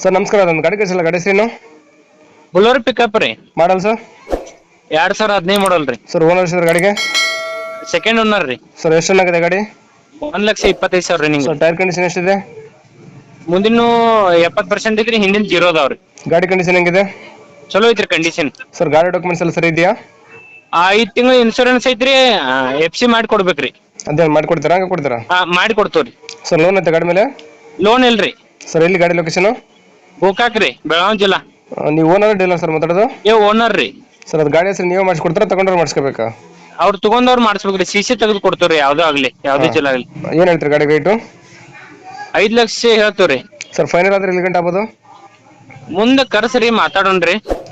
Sir ನಮಸ್ಕಾರ. ಅದೊಂದು ಗಾಡಿ ಕಳಿಸಲ್ಲ. ಗಾಡಿ ಹೆಸರೇನು? ಬುಲೋರ್ ಪಿಕಪ್ ರೀ. Model sir? ಎರಡ್ ಸಾವಿರ ಹದಿನೈದು ಮಾಡಲ್ ರೀ. ಸರ್ ಓನರ್ ಸರ್ ಗಾಡಿಗೆ? ಸೆಕೆಂಡ್ ಓನರ್ ರೀ. ಸರ್ ಎಷ್ಟು ಆಗಿದೆ ಗಾಡಿ? ಒಂದ್ ಲಕ್ಷ ಇಪ್ಪತ್ತೈದು ಸಾವಿರ ರನ್ನಿಂಗ್ ಸರ್ ಟೈರ್ ಕಂಡೀಷನ್ ಎಷ್ಟಿದೆ? ಮುಂದಿನ ಎಪ್ಪತ್ತು ಪರ್ಸೆಂಟ್ ಐತ್ರಿ ಹಿಂದಿನ ಜೀರೋ ಅದಾವ್ರಿ ಗಾಡಿ ಕಂಡೀಷನ್ ಹೆಂಗಿದೆ? ಚಲೋ ಐತ್ರಿ ಕಂಡೀಷನ್. ಸರ್ ಗಾಡಿ ಡಾಕ್ಯುಮೆಂಟ್ಸ್ ಎಲ್ಲ ಸರಿ ಇದೆಯಾ? ಐದ್ ತಿಂಗಳ ಇನ್ಶೂರೆನ್ಸ್ ಐತ್ರಿ ಎಫ್ ಸಿ ಮಾಡಿ ಕೊಡ್ಬೇಕ್ರಿ ಅದೇ ಮಾಡ್ಕೊಡ್ತೀರಾ? ಹಂಗೆ ಕೊಡ್ತೀರಾ? ಹಾ ಮಾಡಿ ಕೊಡ್ತೇವ್ರಿ. ಸರ್ ಲೋನ್ ಐತೆ ಗಾಡಿ ಮೇಲೆ? ಲೋನ್ ಇಲ್ರಿ. ಸರ್ ಎಲ್ಲಿ ಗಾಡಿ ಲೊಕೇಶನ್ ಗೋಕಾಕ್ ರೀ ಬೆಳಗಾವಿ ಜಿಲ್ಲಾ ನೀವು ಓನರ್ ಡೀಲರ್ ಸರ್ ಮಾತಾಡೋದು? ಏ ಓನರ್ ರೀ. ಸರ್ ಅದು ಗಾಡಿ ಹೆಸರು ನೀವೇ ಮಾಡಿಸ್ಕೊಡ್ತಾರ ತಗೊಂಡ್ರೆ ಮಾಡಿಸ್ಕೋಬೇಕಾ? ಅವ್ರು ತಗೊಂಡವ್ರು ಮಾಡಿಸ್ಬೇಕ್ರಿ ಸಿ ಸಿ ತೆಗೆದು ಕೊಡ್ತೇವ್ರಿ ಯಾವ್ದೋ ಆಗ್ಲಿ ಯಾವ್ದೇ ಜಿಲ್ಲಾ ಆಗ್ಲಿ. ಏನ್ ಹೇಳ್ತೀರಿ ಗಾಡಿ ರೇಟು ಐದ್ ಲಕ್ಷ ಹೇಳ್ತೇವ್ರಿ. ಸರ್ ಫೈನಲ್ ಆದ್ರೆ ಎಲ್ಲಿ ಗಂಟೆ ಆಗ್ಬೋದು? ಮುಂದೆ ಕರ್ಸ್ರಿ ಮಾತಾಡೋಣ್ರಿ.